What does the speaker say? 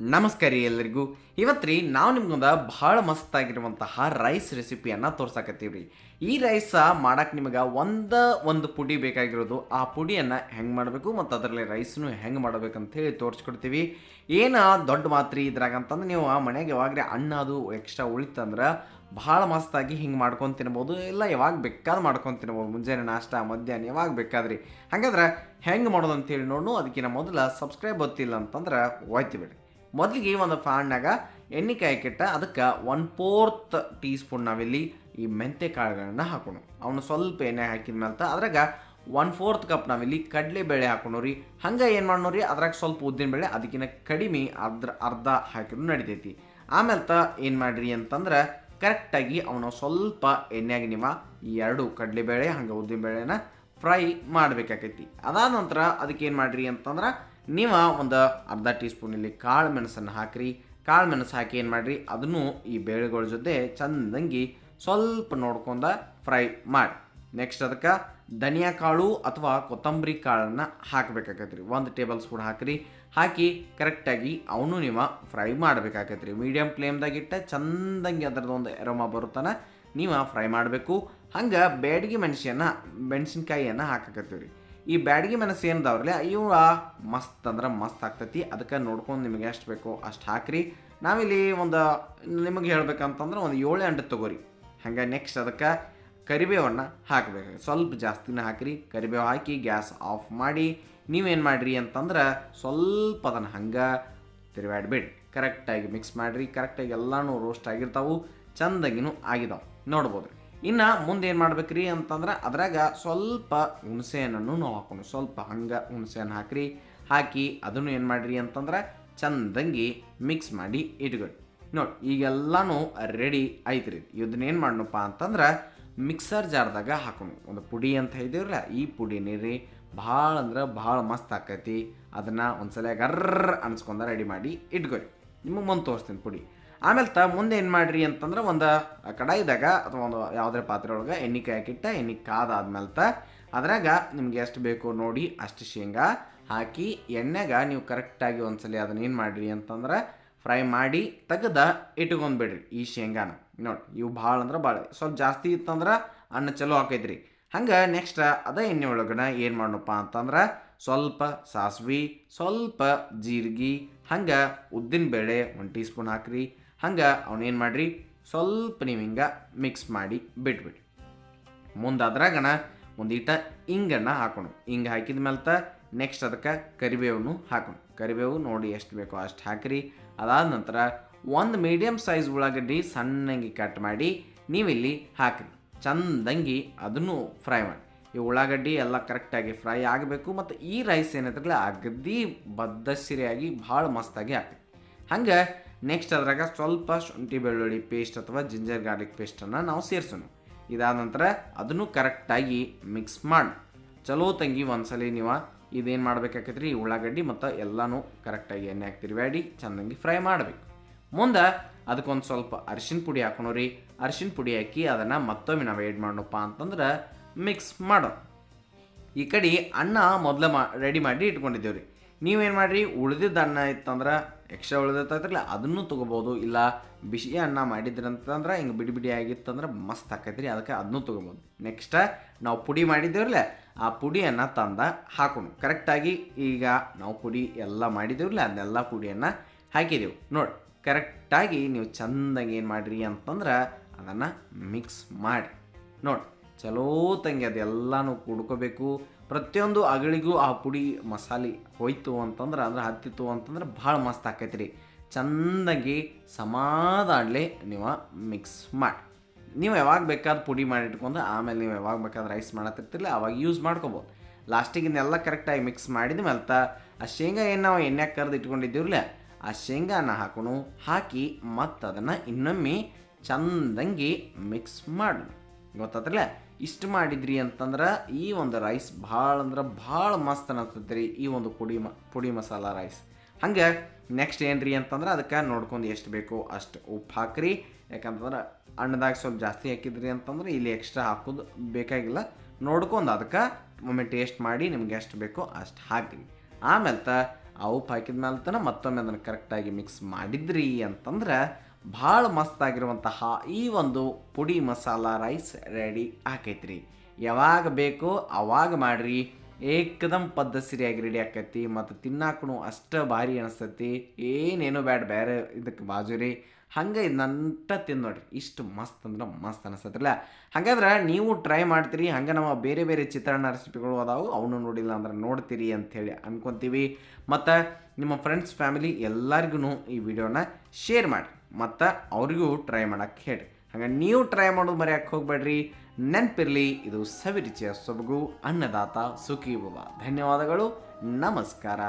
ನಮಸ್ಕಾರ ರೀ ಎಲ್ಲರಿಗೂ. ಇವತ್ತು ರೀ ನಾವು ನಿಮ್ಗೊಂದು ಭಾಳ ಮಸ್ತಾಗಿರುವಂತಹ ರೈಸ್ ರೆಸಿಪಿಯನ್ನು ತೋರ್ಸಕತ್ತೀವಿ ರೀ ಈ ರೈಸ ಮಾಡಕ್ಕೆ ನಿಮಗೆ ಒಂದು ಒಂದು ಪುಡಿ ಬೇಕಾಗಿರೋದು. ಆ ಪುಡಿಯನ್ನು ಹೆಂಗೆ ಮಾಡಬೇಕು ಮತ್ತು ಅದರಲ್ಲಿ ರೈಸ್ನು ಹೆಂಗೆ ಮಾಡಬೇಕಂತ ಹೇಳಿ ತೋರಿಸ್ಕೊಡ್ತೀವಿ. ಏನು ದೊಡ್ಡ ಮಾತ್ರಿ ಇದ್ರಾಗ ಅಂತಂದ್ರೆ ನೀವು ಆ ಮನೆಗೆ ಯಾವಾಗ್ರೆ ಅನ್ನ ಅದು ಎಕ್ಸ್ಟ್ರಾ ಉಳಿತಂದ್ರೆ ಭಾಳ ಮಸ್ತಾಗಿ ಹಿಂಗೆ ಮಾಡ್ಕೊಂಡು ತಿನ್ಬೋದು. ಇಲ್ಲ ಯಾವಾಗ ಬೇಕಾದ್ರೆ ಮಾಡ್ಕೊಂಡು ತಿನ್ಬೋದು. ಮುಂಜಾನೆ ನಾಷ್ಟ, ಮಧ್ಯಾಹ್ನ ಯಾವಾಗ ಬೇಕಾದ್ರಿ. ಹಾಗಾದ್ರೆ ಹೆಂಗೆ ಮಾಡೋದು ಅಂತೇಳಿ ನೋಡು ಅದಕ್ಕಿಂತ ಮೊದಲು ಸಬ್ಸ್ಕ್ರೈಬ್ ಗೊತ್ತಿಲ್ಲ ಅಂತಂದ್ರೆ ಹೋಯ್ತು ಬಿಡಿ ಮೊದಲಿಗೆ ಒಂದು ಫ್ಯಾನ್ನಾಗ ಎಣ್ಣೆ ಕಾಯಕ್ಕಿಟ್ಟ ಅದಕ್ಕೆ ಒನ್ ಫೋರ್ತ್ ಟೀ ಸ್ಪೂನ್ ನಾವಿಲ್ಲಿ ಈ ಮೆಂತೆ ಕಾಳುಗಳನ್ನ ಹಾಕೋಣ. ಅವನು ಸ್ವಲ್ಪ ಎಣ್ಣೆ ಹಾಕಿದ ಮೇಲೆ ಅದ್ರಾಗ ಒನ್ ಫೋರ್ತ್ ಕಪ್ ನಾವಿಲ್ಲಿ ಕಡಲೆಬೇಳೆ ಹಾಕೋಣ ರೀ. ಹಂಗೆ ಏನು ಮಾಡೋಣ ರೀ, ಅದ್ರಾಗ ಸ್ವಲ್ಪ ಉದ್ದಿನ ಬೇಳೆ ಅದಕ್ಕಿಂತ ಕಡಿಮೆ ಅದ್ರ ಅರ್ಧ ಹಾಕಿದ್ರು ನಡಿತೈತಿ. ಆಮೇಲೆ ತ ಏನು ಮಾಡಿರಿ ಅಂತಂದ್ರೆ ಕರೆಕ್ಟಾಗಿ ಅವನು ಸ್ವಲ್ಪ ಎಣ್ಣೆಯಾಗಿ ನಿಮ್ಮ ಈ ಎರಡು ಕಡಲೆಬೇಳೆ, ಹಂಗೆ ಉದ್ದಿನ ಬೇಳೆನ ಫ್ರೈ ಮಾಡಬೇಕಾಕೈತಿ. ಅದಾದ ನಂತರ ಅದಕ್ಕೆ ಏನು ಮಾಡಿರಿ ಅಂತಂದ್ರೆ ನೀವು ಒಂದು ಅರ್ಧ ಟೀ ಸ್ಪೂನ್ ಇಲ್ಲಿ ಕಾಳು ಮೆಣಸನ್ನು ಹಾಕಿರಿ. ಕಾಳು ಮೆಣಸು ಹಾಕಿ ಏನು ಮಾಡಿರಿ? ಅದನ್ನು ಈ ಬೇಳೆಗಳ ಜೊತೆ ಚಂದಂಗಿ ಸ್ವಲ್ಪ ನೋಡ್ಕೊಂಡ ಫ್ರೈ ಮಾಡಿ. ನೆಕ್ಸ್ಟ್ ಅದಕ್ಕೆ ಧನಿಯಾ ಕಾಳು ಅಥವಾ ಕೊತ್ತಂಬರಿ ಕಾಳನ್ನು ಹಾಕಬೇಕಾಗತ್ತೆ ರೀ ಒಂದು ಟೇಬಲ್ ಸ್ಪೂನ್ ಹಾಕಿರಿ. ಹಾಕಿ ಕರೆಕ್ಟಾಗಿ ಅವನು ನೀವು ಫ್ರೈ ಮಾಡಬೇಕಾಗತ್ತೆ ರೀ ಮೀಡಿಯಮ್ ಫ್ಲೇಮ್ದಾಗಿಟ್ಟ ಚಂದಂಗಿ ಅದರದ್ದು ಒಂದು ಎರೋಮ ಬರುತ್ತಾನ, ನೀವು ಫ್ರೈ ಮಾಡಬೇಕು. ಹಂಗೆ ಬೇಡಿಗೆ ಮೆಣಸಿಯನ್ನು, ಮೆಣಸಿನ್ಕಾಯಿಯನ್ನು ಹಾಕಕತ್ತೀವಿ ರೀ ಈ ಬ್ಯಾಡ್ಗಿ ಮೆಣಸು ಏನದವ್ರಲ್ಲ ಇವು ಮಸ್ತ್ ಅಂದ್ರೆ ಮಸ್ತ್ ಆಗ್ತೈತಿ, ಅದಕ್ಕೆ ನೋಡ್ಕೊಂಡು ನಿಮಗೆ ಎಷ್ಟು ಬೇಕೋ ಅಷ್ಟು ಹಾಕ್ರಿ. ನಾವಿಲ್ಲಿ ಒಂದು, ನಿಮಗೆ ಹೇಳ್ಬೇಕಂತಂದ್ರೆ ಒಂದು ಏಳು ಎಂಟು ತಗೋರಿ. ಹಂಗೆ ನೆಕ್ಸ್ಟ್ ಅದಕ್ಕೆ ಕರಿಬೇವನ್ನು ಹಾಕಬೇಕು. ಸ್ವಲ್ಪ ಜಾಸ್ತಿನ ಹಾಕಿರಿ, ಕರಿಬೇವು ಹಾಕಿ ಗ್ಯಾಸ್ ಆಫ್ ಮಾಡಿ. ನೀವೇನು ಮಾಡಿರಿ ಅಂತಂದ್ರೆ ಸ್ವಲ್ಪ ಅದನ್ನು ಹಂಗೆ ತಿರುಗಾಡ್ಬೇಡಿ ಕರೆಕ್ಟಾಗಿ ಮಿಕ್ಸ್ ಮಾಡಿರಿ ಕರೆಕ್ಟಾಗಿ ಎಲ್ಲನೂ ರೋಸ್ಟ್ ಆಗಿರ್ತಾವು, ಚಂದಾಗಿನೂ ಆಗಿದಾವೆ. ನೋಡ್ಬೋದು ಇನ್ನು ಮುಂದೆ ಏನು ಮಾಡ್ಬೇಕ್ರಿ ಅಂತಂದ್ರೆ ಅದ್ರಾಗ ಸ್ವಲ್ಪ ಹುಣಸೆಹಣ್ಣನ್ನು ನಾವು ಹಾಕೋಣ, ಸ್ವಲ್ಪ ಹಂಗೆ ಹುಣಸೆಹಣ್ಣು ಹಾಕ್ರಿ, ಹಾಕಿ ಅದನ್ನು ಏನು ಮಾಡಿರಿ ಅಂತಂದ್ರೆ ಚಂದಂಗಿ ಮಿಕ್ಸ್ ಮಾಡಿ ಇಟ್ಕೊಳ್ಳಿ ನೋಡಿ, ಈಗೆಲ್ಲನೂ ರೆಡಿ ಐತ್ರಿ. ಇದನ್ನೇನು ಮಾಡೋಣಪ್ಪ ಅಂತಂದ್ರೆ ಮಿಕ್ಸರ್ ಜಾರ್ದಾಗ ಹಾಕೋಣ. ಒಂದು ಪುಡಿ ಅಂತ ಇದ್ದೀವ್ರಲ್ಲ ಈ ಪುಡಿ ನೀರಿ ಭಾಳ ಅಂದ್ರೆ ಭಾಳ ಮಸ್ತ್ ಆಕೈತಿ. ಅದನ್ನು ಒಂದ್ಸಲ ಗರ್ರ ಅನ್ಸ್ಕೊಂಡ ರೆಡಿ ಮಾಡಿ ಇಟ್ಕೊರಿ ನಿಮಗೆ ಮುಂದೆ ತೋರಿಸ್ತೀನಿ ಪುಡಿ. ಆಮೇಲೆ ತ ಮುಂದೆ ಏನು ಮಾಡಿರಿ ಅಂತಂದ್ರೆ ಒಂದು ಕಡಾಯಿದಾಗ ಅಥವಾ ಒಂದು ಯಾವುದೇ ಪಾತ್ರೆ ಒಳಗೆ ಎಣ್ಣೆ ಕಾಯಕಿಟ್ಟ ಎಣ್ಣೆ ಕಾದಾದ್ಮೇಲೆ ತ ಅದ್ರಾಗ ನಿಮ್ಗೆ ಎಷ್ಟು ಬೇಕು ನೋಡಿ ಅಷ್ಟು ಶೇಂಗಾ ಹಾಕಿ ಎಣ್ಣೆಗೆ ನೀವು ಕರೆಕ್ಟಾಗಿ ಒಂದ್ಸಲ ಅದನ್ನ ಏನು ಮಾಡಿರಿ ಅಂತಂದ್ರೆ ಫ್ರೈ ಮಾಡಿ ತೆಗೆದ ಇಟ್ಕೊಂಡ್ಬಿಡ್ರಿ ಈ ಶೇಂಗಾನ. ನೋಡಿ, ಇವು ಭಾಳ ಅಂದ್ರೆ ಭಾಳ. ಸ್ವಲ್ಪ ಜಾಸ್ತಿ ಇತ್ತಂದ್ರೆ ಅನ್ನ ಚಲೋ ಹಾಕೈತ್ರಿ ಹಂಗೆ ನೆಕ್ಸ್ಟ್ ಅದೇ ಎಣ್ಣೆ ಒಳಗಡೆ ಏನು ಮಾಡೋಣಪ್ಪ ಅಂತಂದ್ರೆ ಸ್ವಲ್ಪ ಸಾಸ್ವಿ, ಸ್ವಲ್ಪ ಜೀರಿಗೆ, ಹಂಗೆ ಉದ್ದಿನ ಬೇಳೆ ಒಂದು ಟೀ ಸ್ಪೂನ್ ಹಾಕ್ರಿ. ಹಂಗೆ ಅವನೇನು ಮಾಡಿರಿ? ಸ್ವಲ್ಪ ನೀವು ಹಿಂಗೆ ಮಿಕ್ಸ್ ಮಾಡಿ ಬಿಟ್ಬಿಡಿ ಮುಂದೆ ಅದ್ರಾಗನ ಒಂದೀಟ ಇಂಗನ್ನು ಹಾಕೋಣ. ಹಿಂಗೆ ಹಾಕಿದ ಮೇಲೆ ತ ನೆಕ್ಸ್ಟ್ ಅದಕ್ಕೆ ಕರಿಬೇವನ್ನು ಹಾಕೋಣ. ಕರಿಬೇವು ನೋಡಿ ಎಷ್ಟು ಬೇಕೋ ಅಷ್ಟು ಹಾಕಿರಿ. ಅದಾದ ನಂತರ ಒಂದು ಮೀಡಿಯಮ್ ಸೈಜ್ ಉಳ್ಳಾಗಡ್ಡಿ ಸಣ್ಣಂಗಿ ಕಟ್ ಮಾಡಿ ನೀವಿಲ್ಲಿ ಹಾಕಿರಿ. ಚಂದಂಗಿ ಅದನ್ನು ಫ್ರೈ ಮಾಡಿ. ಈ ಉಳ್ಳಾಗಡ್ಡಿ ಎಲ್ಲ ಕರೆಕ್ಟಾಗಿ ಫ್ರೈ ಆಗಬೇಕು ಮತ್ತು ಈ ರೈಸ್ ಏನಿದ್ರಲ್ಲ ಅಗದಿ ಬದ್ದಸಿರಿಯಾಗಿ ಭಾಳ ಮಸ್ತಾಗಿ ಹಾಕಿ ಹಂಗೆ ನೆಕ್ಸ್ಟ್ ಅದ್ರಾಗ ಸ್ವಲ್ಪ ಶುಂಠಿ ಬೆಳ್ಳುಳ್ಳಿ ಪೇಸ್ಟ್ ಅಥವಾ ಜಿಂಜರ್ ಗಾರ್ಲಿಕ್ ಪೇಸ್ಟನ್ನು ನಾವು ಸೇರಿಸೋಣ. ಇದಾದ ನಂತರ ಅದನ್ನು ಕರೆಕ್ಟಾಗಿ ಮಿಕ್ಸ್ ಮಾಡಿ. ಚಲೋ ತಂಗಿ ಒಂದ್ಸಲಿ ನೀವು ಇದೇನು ಮಾಡ್ಬೇಕಾಕೈತ್ರಿ? ಉಳ್ಳಾಗಡ್ಡಿ ಮತ್ತು ಎಲ್ಲನೂ ಕರೆಕ್ಟಾಗಿ ಎಣ್ಣೆ ಹಾಕ್ತಿರಿ, ಬ್ಯಾಡಿ ಚಂದಂಗಿ ಫ್ರೈ ಮಾಡಬೇಕು. ಮುಂದೆ ಅದಕ್ಕೊಂದು ಸ್ವಲ್ಪ ಅರಿಶಿನ ಪುಡಿ ಹಾಕೋಣ ರೀ. ಅರಿಶಿನ ಪುಡಿ ಹಾಕಿ ಅದನ್ನು ಮತ್ತೊಮ್ಮೆ ನಾವು ಏಡ್ ಮಾಡೋಣಪ್ಪ ಅಂತಂದ್ರೆ ಮಿಕ್ಸ್ ಮಾಡೋ ಈ ಕಡೆ ಅನ್ನ ಮೊದಲೇ ಮಾ ರೆಡಿ ಮಾಡಿ ಇಟ್ಕೊಂಡಿದ್ದೇವೆ ರೀ ನೀವೇನು ಮಾಡಿರಿ? ಉಳಿದಿದ್ದ ಅನ್ನ ಇತ್ತಂದ್ರೆ ಎಕ್ಸ್ಟ್ರಾ ಉಳಿದಿರ್ತೈತ್ರಲ್ಲ, ಅದನ್ನು ತೊಗೋಬೋದು. ಇಲ್ಲ ಬಿಸಿ ಅನ್ನ ಮಾಡಿದ್ರಂತಂದ್ರೆ ಹಿಂಗೆ ಬಿಡಿ ಬಿಡಿ ಆಗಿತ್ತಂದ್ರೆ ಮಸ್ತ್ ಆಕೈತ್ರಿ, ಅದಕ್ಕೆ ಅದನ್ನು ತೊಗೋಬೋದು. ನೆಕ್ಸ್ಟ್ ನಾವು ಪುಡಿ ಮಾಡಿದ್ದೇವ್ರಲ್ಲ, ಆ ಪುಡಿಯನ್ನು ತಂದ ಹಾಕೋಣ. ಕರೆಕ್ಟಾಗಿ ಈಗ ನಾವು ಪುಡಿ ಎಲ್ಲ ಮಾಡಿದ್ದೇವ್ರಲ್ಲ, ಅದನ್ನೆಲ್ಲ ಪುಡಿಯನ್ನು ಹಾಕಿದೆವು. ನೋಡಿ ಕರೆಕ್ಟಾಗಿ ನೀವು ಚೆಂದಾಗಿ ಏನು ಮಾಡಿರಿ ಅಂತಂದ್ರೆ ಅದನ್ನು ಮಿಕ್ಸ್ ಮಾಡಿ. ನೋಡಿ ಚಲೋ ತಂಗಿ ಅದೆಲ್ಲನೂ ಕುಡ್ಕೋಬೇಕು. ಪ್ರತಿಯೊಂದು ಅಗಳಿಗೂ ಆ ಪುಡಿ ಮಸಾಲೆ ಹೋಯ್ತು ಅಂತಂದ್ರೆ ಅಂದ್ರೆ ಹತ್ತಿತ್ತು ಅಂತಂದ್ರೆ ಭಾಳ ಮಸ್ತ್ ಆಕೈತಿ ರೀ ಚಂದಾಗಿ ಸಮಾಧಾನ್ಲೆ ನೀವು ಮಿಕ್ಸ್ ಮಾಡಿ. ನೀವು ಯಾವಾಗ ಬೇಕಾದ ಪುಡಿ ಮಾಡಿ ಇಟ್ಕೊಂಡು ಆಮೇಲೆ ನೀವು ಯಾವಾಗ ಬೇಕಾದ್ರೆ ರೈಸ್ ಮಾಡತ್ತಿರ್ತಿಲ್ಲ ಅವಾಗ ಯೂಸ್ ಮಾಡ್ಕೋಬೋದು. ಲಾಸ್ಟಿಗೆ ಕರೆಕ್ಟಾಗಿ ಮಿಕ್ಸ್ ಮಾಡಿದ ಮೇಲೆ ಆ ಶೇಂಗಾ ಏನು ನಾವು ಎಣ್ಣೆಗೆ ಕರೆದು ಇಟ್ಕೊಂಡಿದ್ದೀವಲ್ಲ ಆ ಶೇಂಗಾನ ಹಾಕೋಣ, ಹಾಕಿ ಮತ್ತು ಅದನ್ನು ಇನ್ನೊಮ್ಮೆ ಚಂದಂಗಿ ಮಿಕ್ಸ್ ಮಾಡೋಣ ಗೊತ್ತಾತ್ರಲ್ಲ? ಇಷ್ಟು ಮಾಡಿದ್ರಿ ಅಂತಂದ್ರೆ ಈ ಒಂದು ರೈಸ್ ಭಾಳ ಅಂದ್ರೆ ಭಾಳ ಮಸ್ತ್ ಅನ್ನಿಸ್ತೈತೆ ರೀ ಈ ಒಂದು ಪುಡಿ ಮ, ಪುಡಿ ಮಸಾಲ ರೈಸ್ ಹಂಗೆ ನೆಕ್ಸ್ಟ್ ಏನು ರೀ ಅಂತಂದ್ರೆ ಅದಕ್ಕೆ ನೋಡ್ಕೊಂಡು ಎಷ್ಟು ಬೇಕೋ ಅಷ್ಟು ಉಪ್ಪು ಹಾಕ್ರಿ. ಯಾಕಂತಂದ್ರೆ ಅಣ್ಣದಾಗ ಸ್ವಲ್ಪ ಜಾಸ್ತಿ ಹಾಕಿದ್ರಿ ಅಂತಂದ್ರೆ ಇಲ್ಲಿ ಎಕ್ಸ್ಟ್ರಾ ಹಾಕೋದು ಬೇಕಾಗಿಲ್ಲ. ನೋಡ್ಕೊಂಡು ಅದಕ್ಕೆ ಒಮ್ಮೆ ಟೇಸ್ಟ್ ಮಾಡಿ ನಿಮ್ಗೆ ಎಷ್ಟು ಬೇಕೋ ಅಷ್ಟು ಹಾಕಿರಿ. ಆಮೇಲೆ ತ ಆ ಉಪ್ಪು ಹಾಕಿದ ಮೇಲೆ ತನ ಮತ್ತೊಮ್ಮೆ ಅದನ್ನು ಕರೆಕ್ಟಾಗಿ ಮಿಕ್ಸ್ ಮಾಡಿದ್ರಿ ಅಂತಂದ್ರೆ ಭಾಳ ಮಸ್ತಾಗಿರುವಂತಹ ಈ ಒಂದು ಪುಡಿ ಮಸಾಲ ರೈಸ್ ರೆಡಿ ಆಕೈತ್ರಿ. ಯಾವಾಗ ಬೇಕೋ ಅವಾಗ ಮಾಡ್ರಿ. ಏಕದಮ್ ಪದ್ಧತಿಯಾಗಿ ರೆಡಿ ಆಕೈತಿ ಮತ್ತು ತಿನ್ನಾಕೂ ಅಷ್ಟ ಭಾರಿ ಅನಿಸ್ತೈತಿ. ಏನೇನು ಬ್ಯಾಡ ಬೇರೆ ಇದಕ್ಕೆ ಬಾಜು ರೀ. ಹಂಗೆ ನಂಟ ತಿಂದು ನೋಡ್ರಿ. ಇಷ್ಟು ಮಸ್ತ್ ಅಂದ್ರೆ ಮಸ್ತ್ ಅನಿಸ್ತೈತಿಲ್ಲ ಹಾಗಾದ್ರೆ ನೀವು ಟ್ರೈ ಮಾಡ್ತೀರಿ. ಹಂಗೆ ನಮ್ಮ ಬೇರೆ ಬೇರೆ ಚಿತ್ರಾನ್ನ ರೆಸಿಪಿಗಳು ಅದಾವು. ಅವನು ನೋಡಿಲ್ಲ ಅಂದ್ರೆ ನೋಡ್ತೀರಿ ಅಂಥೇಳಿ ಅನ್ಕೊತೀವಿ. ಮತ್ತು ನಿಮ್ಮ ಫ್ರೆಂಡ್ಸ್ ಫ್ಯಾಮಿಲಿ ಎಲ್ಲರಿಗೂ ಈ ವಿಡಿಯೋನ ಶೇರ್ ಮಾಡಿರಿ. ಮತ್ತು ಅವ್ರಿಗೂ ಟ್ರೈ ಮಾಡಕ್ಕೆ ಹೇಳಿ ಹಾಗೆ ನೀವು ಟ್ರೈ ಮಾಡೋದು ಮರೆಯಕ್ಕೆ ಹೋಗ್ಬೇಡ್ರಿ. ನೆನಪಿರಲಿ, ಇದು ಸವಿರುಚಿಯ ಸೊಬಗು ಅನ್ನದಾತ ಸುಖಿ ಬಾಬಾ ಧನ್ಯವಾದಗಳು. ನಮಸ್ಕಾರ.